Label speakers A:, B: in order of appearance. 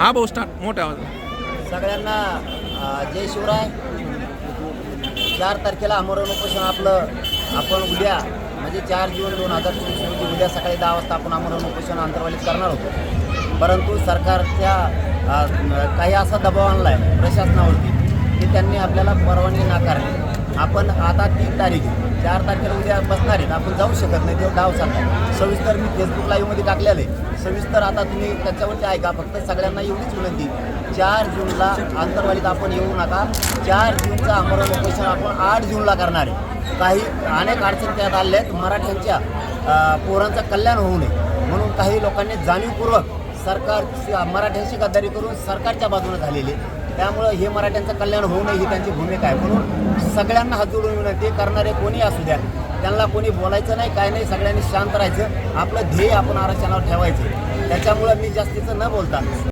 A: हा भाऊ स्टार्ट मोठ्या आवाज.
B: सगळ्यांना अ, जय शिवराय. चार तारखेला आमरण उपोषण आपलं. आपण उद्या म्हणजे चार जून दोन हजार चोवीस रोजी उद्या सकाळी दहा वाजता आपण आमरण उपोषण अंतर्वालीत करणार होतो. परंतु सरकारच्या अ, काही असा दबाव आणला आहे प्रशासनावरती की त्यांनी आपल्याला परवानगी नाकारली. आपण आता तीन तारीख आहे. चार तारखेला उद्या बसणार आहेत. आपण जाऊ शकत नाही. तेव्हा डाव चालला सविस्तर मी फेसबुक लाईव्हमध्ये टाकलेलं आहे. सविस्तर आता तुम्ही त्याच्यावरती ऐका. फक्त सगळ्यांना एवढीच विनंती चार जूनला आंतरवालीत आपण येऊ नका. चार जूनचं आमरण उपोषण आपण आठ जूनला करणार आहे. काही अनेक अडचणी त्यात आल्या आहेत. मराठ्यांच्या पोरांचं कल्याण होऊ नये. म्हणून काही लोकांनी जाणीवपूर्वक सरकार मराठ्यांशी गद्दारी करून सरकारच्या बाजूने झालेली आहे. त्यामुळं हे मराठ्यांचं कल्याण होऊ नये ही त्यांची भूमिका आहे. म्हणून सगळ्यांना हात जोडून विनंती करणारे कोणी असू द्या. त्यांना कोणी बोलायचं नाही काय नाही सगळ्यांनी शांत राहायचं. आपलं ध्येय आपण आरक्षणावर ठेवायचं. त्याच्यामुळं मी जास्तीचं न बोलता